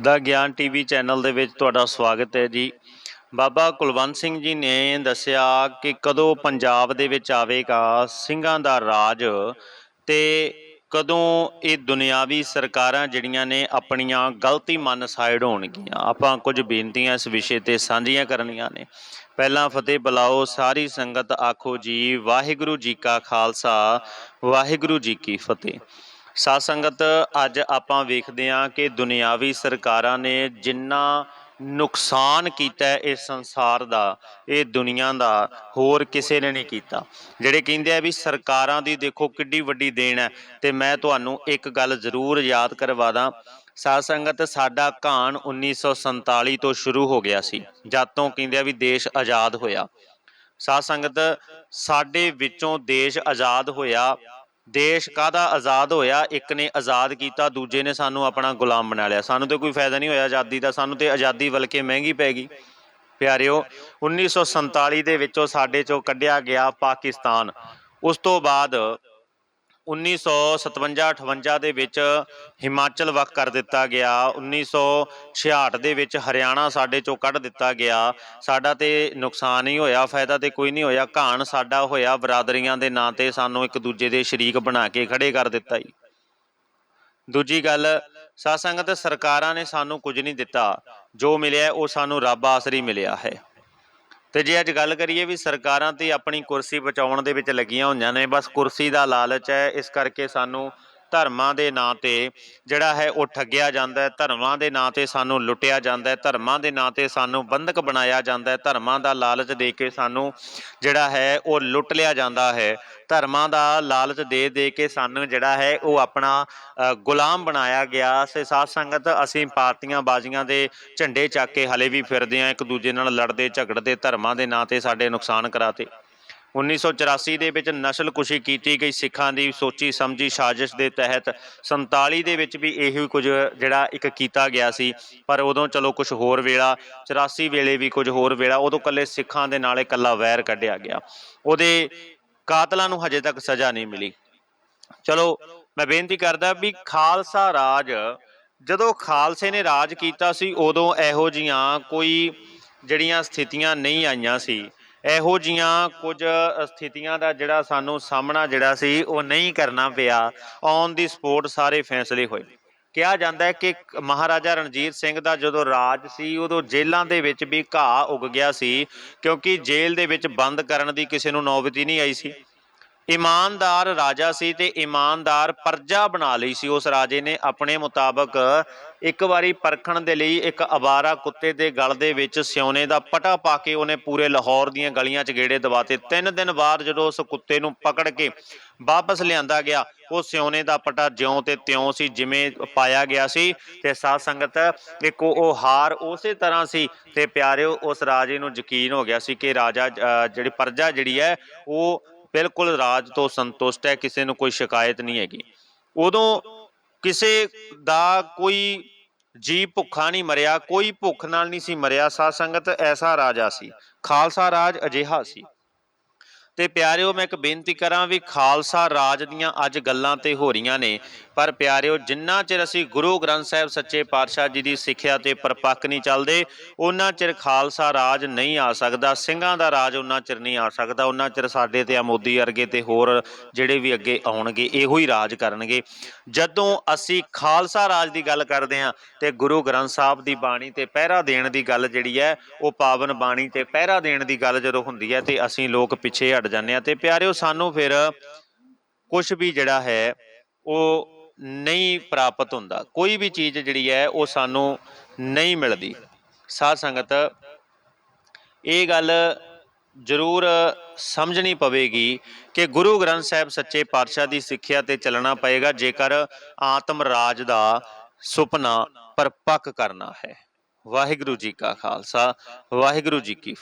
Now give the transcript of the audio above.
ਦਾ ਗਿਆਨ TV channel ਦੇ ਵਿੱਚ ਤੁਹਾਡਾ ਸਵਾਗਤ ਹੈ ਜੀ। ਬਾਬਾ ਕੁਲਵੰਤ ਸਿੰਘ ਜੀ ਨੇ ਦੱਸਿਆ ਕਿ ਕਦੋਂ ਪੰਜਾਬ ਦੇ ਵਿੱਚ ਆਵੇਗਾ, ਸਿੰਘਾਂ ਦਾ ਰਾਜ ਤੇ ਕਦੋਂ ਇਹ ਦੁਨਿਆਵੀ ਸਰਕਾਰਾਂ ਜਿਹੜੀਆਂ ਨੇ ਆਪਣੀਆਂ ਗਲਤੀ ਮੰਨ ਸਾਈਡ ਹੋਣਗੀਆਂ। ਆਪਾਂ ਕੁਝ ਬੇਨਤੀਆਂ ਇਸ ਵਿਸ਼ੇ ਤੇ ਸਾਂਝੀਆਂ ਕਰਨੀਆਂ ਨੇ। ਪਹਿਲਾਂ ਫਤਿਹ ਬੁਲਾਓ, ਸਾਰੀ ਸੰਗਤ ਆਖੋ ਜੀ, ਵਾਹਿਗੁਰੂ ਜੀ ਕਾ ਖਾਲਸਾ, ਵਾਹਿਗੁਰੂ ਜੀ ਕੀ ਫਤਿਹ। ਸਾਧ ਸੰਗਤ, ਅੱਜ ਆਪਾਂ ਵੇਖਦੇ ਹਾਂ ਕਿ ਦੁਨਿਆਵੀ ਸਰਕਾਰਾਂ ਨੇ ਜਿੰਨਾ ਨੁਕਸਾਨ ਕੀਤਾ ਹੈ ਇਸ ਸੰਸਾਰ ਦਾ, ਇਹ ਦੁਨੀਆ ਦਾ, ਹੋਰ ਕਿਸੇ ਨੇ ਨਹੀਂ ਕੀਤਾ। ਜਿਹੜੇ ਕਹਿੰਦੇ ਆ ਵੀ ਸਰਕਾਰਾਂ ਦੀ ਦੇਖੋ ਕਿੱਡੀ ਵੱਡੀ ਦੇਣ ਹੈ, ਤੇ ਮੈਂ ਤੁਹਾਨੂੰ ਇੱਕ ਗੱਲ ਜ਼ਰੂਰ ਯਾਦ ਕਰਵਾ ਦਾਂ। ਸਾਧ ਸੰਗਤ, ਸਾਡਾ ਘਾਣ 1947 ਤੋਂ ਸ਼ੁਰੂ ਹੋ ਗਿਆ ਸੀ, ਜਦ ਤੋਂ ਕਹਿੰਦੇ ਆ ਵੀ ਦੇਸ਼ ਆਜ਼ਾਦ ਹੋਇਆ। ਸਾਧ ਸੰਗਤ, ਸਾਡੇ ਵਿੱਚੋਂ ਦੇਸ਼ ਆਜ਼ਾਦ ਹੋਇਆ ਦੇਸ਼ ਕਾਹਦਾ ਆਜ਼ਾਦ ਹੋਇਆ? ਇੱਕ ਨੇ ਆਜ਼ਾਦ ਕੀਤਾ, ਦੂਜੇ ਨੇ ਸਾਨੂੰ ਆਪਣਾ ਗੁਲਾਮ ਬਣਾ ਲਿਆ। ਸਾਨੂੰ ਤੇ ਕੋਈ ਫਾਇਦਾ ਨਹੀਂ ਹੋਇਆ ਆਜ਼ਾਦੀ ਦਾ। ਸਾਨੂੰ ਤੇ ਆਜ਼ਾਦੀ ਬਲਕਿ ਮਹਿੰਗੀ ਪੈ ਗਈ। ਪਿਆਰਿਓ 1947 ਦੇ ਵਿੱਚੋਂ ਸਾਡੇ ਚੋਂ ਕੱਢਿਆ ਗਿਆ ਪਾਕਿਸਤਾਨ। ਉਸ ਤੋਂ ਬਾਅਦ 1957-58 ਦੇ ਵਿੱਚ ਹਿਮਾਚਲ ਵੱਖ ਕਰ ਦਿੱਤਾ ਗਿਆ। 1966 ਦੇ ਵਿੱਚ ਹਰਿਆਣਾ ਸਾਡੇ ਚੋਂ ਕੱਢ ਦਿੱਤਾ ਗਿਆ। ਸਾਡਾ ਤੇ ਨੁਕਸਾਨ ਹੀ ਹੋਇਆ, ਫਾਇਦਾ ਤੇ ਕੋਈ ਨਹੀਂ ਹੋਇਆ। ਘਾਣ ਸਾਡਾ ਹੋਇਆ, ਬਰਾਦਰੀਆਂ ਦੇ ਨਾਂ ਤੇ ਸਾਨੂੰ ਇੱਕ ਦੂਜੇ ਦੇ ਸ਼ਰੀਕ ਬਣਾ ਕੇ ਖੜੇ ਕਰ ਦਿੱਤਾ ਜੀ। ਦੂਜੀ ਗੱਲ, ਸਾਧ ਸੰਗਤ ਸਰਕਾਰਾਂ ਨੇ ਸਾਨੂੰ ਕੁਝ ਨਹੀਂ ਦਿੱਤਾ। ਜੋ ਮਿਲਿਆ, ਉਹ ਸਾਨੂੰ ਰੱਬ ਆਸਰੀ ਮਿਲਿਆ ਹੈ। ਤੇ ਜੇ ਅੱਜ ਗੱਲ ਕਰੀਏ ਵੀ ਸਰਕਾਰਾਂ ਤੇ ਆਪਣੀ ਕੁਰਸੀ ਬਚਾਉਣ ਦੇ ਵਿੱਚ ਲੱਗੀਆਂ ਹੋਈਆਂ ਨੇ, ਬਸ ਕੁਰਸੀ ਦਾ ਲਾਲਚ ਹੈ, ਇਸ ਕਰਕੇ ਸਾਨੂੰ ਧਰਮਾਂ ਦੇ ਨਾਂ ਤੇ ਜਿਹੜਾ ਹੈ ਉਹ ਠੱਗਿਆ ਜਾਂਦਾ ਹੈ, ਧਰਮਾਂ ਦੇ ਨਾਂ ਤੇ ਸਾਨੂੰ ਲੁੱਟਿਆ ਜਾਂਦਾ ਹੈ, ਧਰਮਾਂ ਦੇ ਨਾਂ ਤੇ ਸਾਨੂੰ ਬੰਧਕ ਬਣਾਇਆ ਜਾਂਦਾ ਹੈ, ਧਰਮਾਂ ਦਾ ਲਾਲਚ ਦੇ ਕੇ ਸਾਨੂੰ ਜਿਹੜਾ ਹੈ ਉਹ ਲੁੱਟ ਲਿਆ ਜਾਂਦਾ ਹੈ। ਧਰਮਾਂ ਦਾ ਲਾਲਚ ਦੇ ਦੇ ਕੇ ਸਾਨੂੰ ਜਿਹੜਾ ਹੈ ਉਹ ਆਪਣਾ ਗੁਲਾਮ ਬਣਾਇਆ ਗਿਆ। ਸੇ ਸਾਧ ਸੰਗਤ ਅਸੀਂ ਪਾਰਟੀਆਂ ਬਾਜ਼ੀਆਂ ਦੇ ਝੰਡੇ ਚੱਕ ਕੇ ਹਲੇ ਵੀ ਫਿਰਦੇ ਆ ਇੱਕ ਦੂਜੇ ਨਾਲ ਲੜਦੇ, ਝਗੜਦੇ, ਧਰਮਾਂ ਦੇ ਨਾਂ ਤੇ ਸਾਡੇ ਨੁਕਸਾਨ ਕਰਾਤੇ। 1984 ਦੇ ਵਿੱਚ ਨਸਲਕੁਸ਼ੀ ਕੀਤੀ ਗਈ। ਸਿੱਖਾਂ ਦੀ ਸੋਚੀ ਸਮਝੀ ਸਾਜ਼ਿਸ਼ ਦੇ ਤਹਿਤ 47 ਦੇ ਵਿੱਚ ਵੀ ਇਹੀ ਕੁਝ ਜਿਹੜਾ ਇੱਕ ਕੀਤਾ ਗਿਆ ਸੀ। ਪਰ ਉਦੋਂ ਚਲੋ ਕੁਝ ਹੋਰ ਵੇਲਾ 84 ਵੇਲੇ ਵੀ ਕੁਝ ਹੋਰ ਵੇਲਾ, ਉਦੋਂ ਕੱਲੇ ਸਿੱਖਾਂ ਦੇ ਨਾਲ ਇਕੱਲਾ ਵੈਰ ਕੱਢਿਆ ਗਿਆ। ਉਹਦੇ ਕਾਤਲਾਂ ਨੂੰ ਹਜੇ ਤੱਕ ਸਜ਼ਾ ਨਹੀਂ ਮਿਲੀ। ਚਲੋ, ਮੈਂ ਬੇਨਤੀ ਕਰਦਾ ਵੀ ਖਾਲਸਾ ਰਾਜ, ਜਦੋਂ ਖਾਲਸੇ ਨੇ ਰਾਜ ਕੀਤਾ ਸੀ, ਉਦੋਂ ਇਹੋ ਜੀਆਂ ਕੋਈ ਜਿਹੜੀਆਂ ਸਥਿਤੀਆਂ ਨਹੀਂ ਆਈਆਂ ਸੀ। ਇਹੋ ਜੀਆਂ ਕੁਝ ਸਥਿਤੀਆਂ ਦਾ ਜਿਹੜਾ ਸਾਨੂੰ ਸਾਹਮਣਾ ਜਿਹੜਾ ਸੀ, ਉਹ ਨਹੀਂ ਕਰਨਾ ਪਿਆ। ਔਨ ਦੀ ਸਪੋਰਟ ਸਾਰੇ ਫੈਸਲੇ ਹੋਏ। ਕਿਹਾ ਜਾਂਦਾ ਹੈ ਕਿ ਮਹਾਰਾਜਾ ਰਣਜੀਤ ਸਿੰਘ ਦਾ ਜਦੋਂ ਰਾਜ ਸੀ, ਉਦੋਂ ਜੇਲ੍ਹਾਂ ਦੇ ਵਿੱਚ ਵੀ ਘਾਹ ਉੱਗ ਗਿਆ ਸੀ, ਕਿਉਂਕਿ ਜੇਲ੍ਹ ਦੇ ਵਿੱਚ ਬੰਦ ਕਰਨ ਦੀ ਕਿਸੇ ਨੂੰ ਨੌਬਤ ਹੀ ਨਹੀਂ ਆਈ ਸੀ। ਇਮਾਨਦਾਰ ਰਾਜਾ ਸੀ ਤੇ ਇਮਾਨਦਾਰ ਪਰਜਾ ਬਣਾ ਲਈ ਸੀ। ਉਸ ਰਾਜੇ ਨੇ ਆਪਣੇ ਮੁਤਾਬਕ ਇੱਕ ਵਾਰੀ ਪਰਖਣ ਦੇ ਲਈ ਇੱਕ ਅਵਾਰਾ ਕੁੱਤੇ ਦੇ ਗਲ ਦੇ ਵਿੱਚ ਸਿਉਨੇ ਦਾ ਪਟਾ ਪਾ ਕੇ ਉਹਨੇ ਪੂਰੇ ਲਾਹੌਰ ਦੀਆਂ ਗਲੀਆਂ 'ਚ ਗੇੜੇ ਦਵਾਤੇ ਤਿੰਨ ਦਿਨ ਬਾਅਦ ਜਦੋਂ ਉਸ ਕੁੱਤੇ ਨੂੰ ਪਕੜ ਕੇ ਵਾਪਸ ਲਿਆਂਦਾ ਗਿਆ ਉਹ ਸਿਉਨੇ ਦਾ ਪਟਾ ਜਿਉਂ ਤੇ ਤਿਉਂ ਸੀ ਜਿਵੇਂ ਪਾਇਆ ਗਿਆ ਸੀ ਤੇ ਸਾਧ ਸੰਗਤ ਇੱਕ ਉਹ ਹਾਰ ਉਸੇ ਤਰ੍ਹਾਂ ਸੀ ਤੇ ਪਿਆਰਿਓ ਉਸ ਰਾਜੇ ਨੂੰ ਯਕੀਨ ਹੋ ਗਿਆ ਸੀ ਕਿ ਰਾਜਾ ਅ, ਜਿਹੜੀ ਪਰਜਾ ਜਿਹੜੀ ਹੈ ਉਹ ਬਿਲਕੁਲ ਰਾਜ ਤੋਂ ਸੰਤੁਸ਼ਟ ਹੈ, ਕਿਸੇ ਨੂੰ ਕੋਈ ਸ਼ਿਕਾਇਤ ਨਹੀਂ ਹੈਗੀ। ਉਦੋਂ ਕਿਸੇ ਦਾ ਕੋਈ ਜੀ ਭੁੱਖਾ ਨਹੀਂ ਮਰਿਆ, ਕੋਈ ਭੁੱਖ ਨਾਲ ਨਹੀਂ ਸੀ ਮਰਿਆ, ਸਾਧ ਸੰਗਤ ਐਸਾ ਰਾਜਾ ਸੀ, ਖਾਲਸਾ ਰਾਜ ਅਜਿਹਾ ਸੀ। ਤੇ ਪਿਆਰਿਓ, ਮੈਂ ਇੱਕ ਬੇਨਤੀ ਕਰਾਂ ਵੀ ਖਾਲਸਾ ਰਾਜ ਦੀਆਂ ਅੱਜ ਗੱਲਾਂ ਤੇ ਹੋ ਰਹੀਆਂ ਨੇ, ਪਰ ਪਿਆਰਿਓ, ਜਿੰਨਾ ਚਿਰ ਅਸੀਂ ਗੁਰੂ ਗ੍ਰੰਥ ਸਾਹਿਬ ਸੱਚੇ ਪਾਤਸ਼ਾਹ ਜੀ ਦੀ ਸਿੱਖਿਆ ਤੇ ਪਰਪੱਕ ਨਹੀਂ ਚੱਲਦੇ ਉਹਨਾਂ ਚਿਰ ਖਾਲਸਾ ਰਾਜ ਨਹੀਂ ਆ ਸਕਦਾ, ਸਿੰਘਾਂ ਦਾ ਰਾਜ ਉਹਨਾਂ ਚਿਰ ਨਹੀਂ ਆ ਸਕਦਾ ਉਹਨਾਂ ਚਿਰ ਸਾਡੇ ਤੇ ਆ ਮੋਦੀ ਵਰਗੇ ਤੇ ਹੋਰ ਜਿਹੜੇ ਵੀ ਅੱਗੇ ਆਉਣਗੇ, ਇਹੋ ਹੀ ਰਾਜ ਕਰਨਗੇ। ਜਦੋਂ ਅਸੀਂ ਖਾਲਸਾ ਰਾਜ ਦੀ ਗੱਲ ਕਰਦੇ ਹਾਂ ਤੇ ਗੁਰੂ ਗ੍ਰੰਥ ਸਾਹਿਬ ਦੀ ਬਾਣੀ ਤੇ ਪਹਿਰਾ ਦੇਣ ਦੀ ਗੱਲ ਜਿਹੜੀ ਹੈ, ਉਹ ਪਾਵਨ ਬਾਣੀ ਤੇ ਪਹਿਰਾ ਦੇਣ ਦੀ ਗੱਲ ਜਦੋਂ ਹੁੰਦੀ ਹੈ ਤੇ ਅਸੀਂ ਲੋਕ ਪਿੱਛੇ ਹਟ ਜਾਂਦੇ ਆ ਤੇ ਪਿਆਰਿਓ, ਸਾਨੂੰ ਫਿਰ ਕੁਝ ਵੀ ਜਿਹੜਾ ਹੈ, ਉਹ ਨਹੀਂ ਪ੍ਰਾਪਤ ਹੁੰਦਾ। ਕੋਈ ਵੀ ਚੀਜ਼ ਜਿਹੜੀ ਹੈ, ਉਹ ਸਾਨੂੰ ਨਹੀਂ ਮਿਲਦੀ। ਸਾਧ ਸੰਗਤ, ਇਹ ਗੱਲ ਜ਼ਰੂਰ ਸਮਝਣੀ ਪਵੇਗੀ ਕਿ ਗੁਰੂ ਗ੍ਰੰਥ ਸਾਹਿਬ ਸੱਚੇ ਪਾਤਸ਼ਾਹ ਦੀ ਸਿੱਖਿਆ ਤੇ ਚੱਲਣਾ ਪਏਗਾ, ਜੇਕਰ ਆਤਮ ਰਾਜ ਦਾ ਸੁਪਨਾ ਪਰਪੱਕ ਕਰਨਾ ਹੈ। ਵਾਹਿਗੁਰੂ ਜੀ ਕਾ ਖਾਲਸਾ, ਵਾਹਿਗੁਰੂ ਜੀ ਕੀ